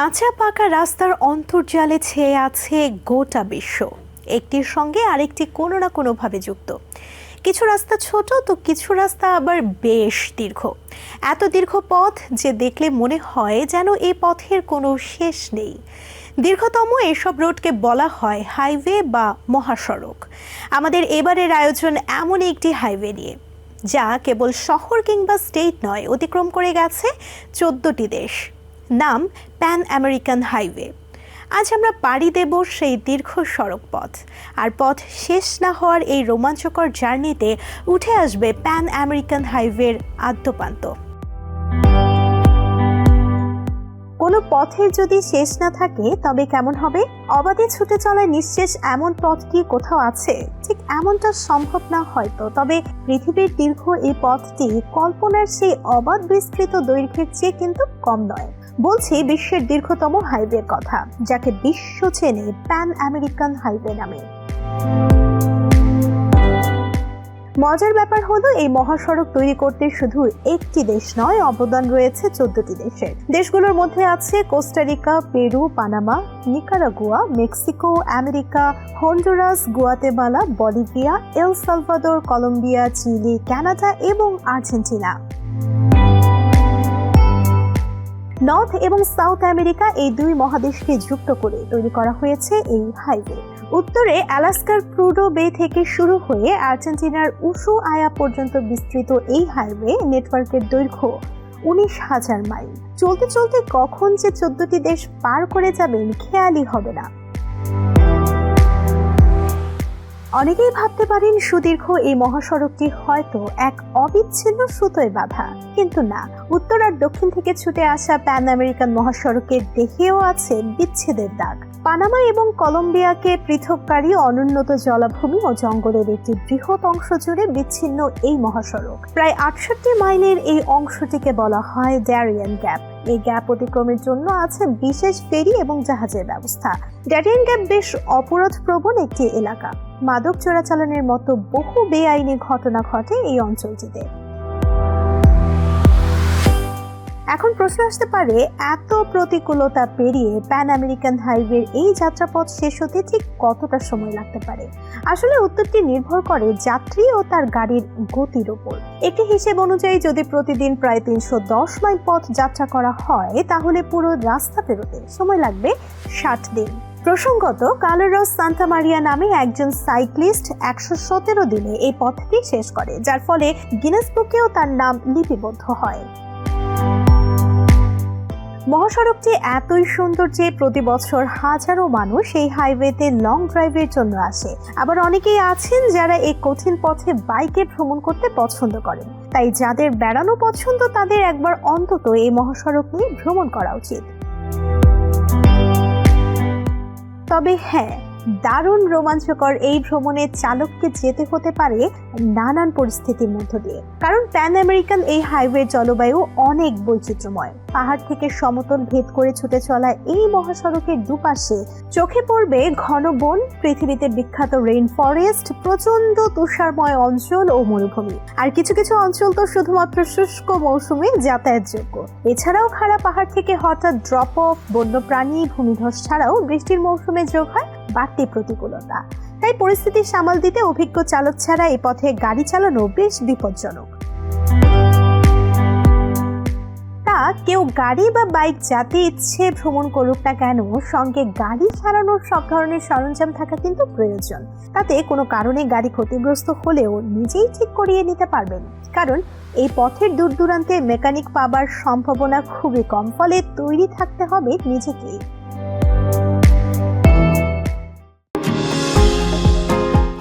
কাঁচা পাকা রাস্তার অন্তর্জালে ছেয়ে আছে গোটা বিশ্ব। একটির সঙ্গে আরেকটি কোনো না কোনোভাবে যুক্ত। কিছু রাস্তা ছোট, তো কিছু রাস্তা আবার বেশ দীর্ঘ। এত দীর্ঘ পথ যে দেখলে মনে হয় যেন এ পথের কোনো শেষ নেই। দীর্ঘতম এসব রোডকে বলা হয় হাইওয়ে বা মহাসড়ক। আমাদের এবারের আয়োজন এমন একটি হাইওয়ে নিয়ে, যা কেবল শহর কিংবা স্টেট নয়, অতিক্রম করে গেছে চোদ্দটি দেশ। নাম প্যান আমেরিকান হাইওয়ে আজ আমরা পাড়ি দেব সেই দীর্ঘ সড়ক পথ আর পথ শেষ না হওয়ার এই রোমাঞ্চকর জার্নিতে উঠে আসবে প্যান আমেরিকান হাইওয়ের আদ্যপান্ত। কোনো পথের যদি শেষ না থাকে, তবে কেমন হবে? অবাধে ছুটে চলায় নিঃশেষ এমন পথ কি কোথাও আছে? ঠিক এমনটা সম্ভব না হয়তো, তবে পৃথিবীর দীর্ঘ এই পথটি কল্পনার সেই অবাধ বিস্তৃত দৈর্ঘ্যের চেয়ে কিন্তু কম নয়। বলছি বিশ্বের দীর্ঘতম হাইওয়ের কথা, যাকে বিশ্ব চেনে প্যান আমেরিকান হাইওয়ে নামে। মজার ব্যাপার হলো, এই মহাসড়ক তৈরি করতে শুধু একটি দেশ নয়, অবদান রয়েছে চোদ্দটি দেশের। দেশগুলোর মধ্যে আছে Costa Rica Peru, Panama, Nicaragua, Mexico, America, Honduras, Guatemala, Bolivia, El Salvador, Colombia, Chile, Canada এবং আর্জেন্টিনা। নর্থ এবং সাউথ আমেরিকা এই দুই মহাদেশকে যুক্ত করে তৈরি করা হয়েছে এই হাইওয়ে উত্তরে অ্যালাস্কার প্রুডো বে থেকে শুরু হয়ে আর্জেন্টিনার উসু আয়া পর্যন্ত বিস্তৃত এই হাইওয়ে নেটওয়ার্কের দৈর্ঘ্য উনিশ হাজার মাইল। চলতে চলতে কখন যে চোদ্দটি দেশ পার করে যাবেন খেয়ালই হবে না। অনেকেই ভাবতে পারেন সুদীর্ঘ এই মহাসড়কটি হয়তো এক অবিচ্ছিন্ন সুতোয় বাঁধা। কিন্তু না, উত্তর আর দক্ষিণ থেকে ছুটে আসা প্যান আমেরিকান মহাসড়কে দেখেও আছে বিচ্ছেদের দাগ। পানামা এবং কলম্বিয়াকে পৃথককারী অনুন্নত জলাভূমি ও জঙ্গলের একটি বৃহৎ অংশ জুড়ে বিচ্ছিন্ন এই মহাসড়ক। প্রায় আটষট্টি মাইলের এই অংশটিকে বলা হয় ড্যারিয়ান গ্যাপ। এই গ্যাপ অতিক্রমের জন্য আছে বিশেষ ফেরি এবং জাহাজের ব্যবস্থা। ড্যারিয়ান গ্যাপ বেশ অপরাধ প্রবণ একটি এলাকা। মাদক চোরাচালানের মতো বহু বেআইনি ঘটনা ঘটে এই অঞ্চলটিতে। এখন প্রশ্ন আসতে পারে, এত প্রতিকূলতা পেরিয়ে প্যান আমেরিকান হাইওয়ের এই যাত্রাপথ শেষ হতে ঠিক কতটা সময় লাগতে পারে? আসলে উত্তরটি নির্ভর করে যাত্রী ও তার গাড়ির গতির ওপর একটি হিসেব অনুযায়ী যদি প্রতিদিন প্রায় তিনশো দশ মাইল পথ যাত্রা করা হয়, তাহলে পুরো রাস্তা পেরোতে সময় লাগবে ষাট দিন। প্রসঙ্গত, কালোরস সান্তা মারিয়া নামে একজন সাইক্লিস্ট একশো সতেরো দিনে এই পথটি শেষ করে, যার ফলে গিনেস বুকেও তার নাম লিপিবদ্ধ হয়। মহাসড়কটি এতই সুন্দর যে প্রতি বছর হাজারো মানুষ এই হাইওয়েতে লং ড্রাইভের জন্য আসে। আবার অনেকেই আছেন যারা এই কঠিন পথে বাইকে ভ্রমণ করতে পছন্দ করেন। তাই যাদের বেড়ানো পছন্দ, তাদের একবার অন্তত এই মহাসড়ক নিয়ে ভ্রমণ করা উচিত। তবে হ্যাঁ দারুণ রোমাঞ্চকর এই ভ্রমণে চালককে যেতে হতে পারে নানান পরিস্থিতির মধ্য দিয়ে। কারণ প্যান আমেরিকান এই হাইওয়ে জলবায়ু অনেক বৈচিত্র্যময়। পাহাড় থেকে সমতল ভেদ করে ছুটে চলা এই মহাসড়কের দুপাশে চোখে পড়বে ঘন বন, পৃথিবীতে বিখ্যাত রেইন ফরেস্ট প্রচণ্ড তুষারময় অঞ্চল ও মরুভূমি। আর কিছু কিছু অঞ্চল তো শুধুমাত্র শুষ্ক মৌসুমে যাতায়াতযোগ্য। এছাড়াও খাড়া পাহাড় থেকে হঠাৎ ড্রপ অফ বন্যপ্রাণী, ভূমিধস ছাড়াও বৃষ্টির মৌসুমে যোগ হয়। বাড়তি প্রতিকূলতা। তাই পরিস্থিতি সামাল দিতে অভিজ্ঞ চালক ছাড়া এই পথে গাড়ি চালানো বেশ বিপজ্জনক। তা কেউ গাড়ি বা বাইক যাতে ইচ্ছে ভ্রমণ করুক না কেন, সঙ্গে গাড়ি চালানোর সব ধরনের সরঞ্জাম থাকা কিন্তু প্রয়োজন। তাতে কোনো কারণে গাড়ি ক্ষতিগ্রস্ত হলেও নিজেই ঠিক করিয়ে নিতে পারবেন। কারণ এই পথের দূর দূরান্তে মেকানিক পাবার সম্ভাবনা খুবই কম, ফলে তৈরি থাকতে হবে নিজেকেই।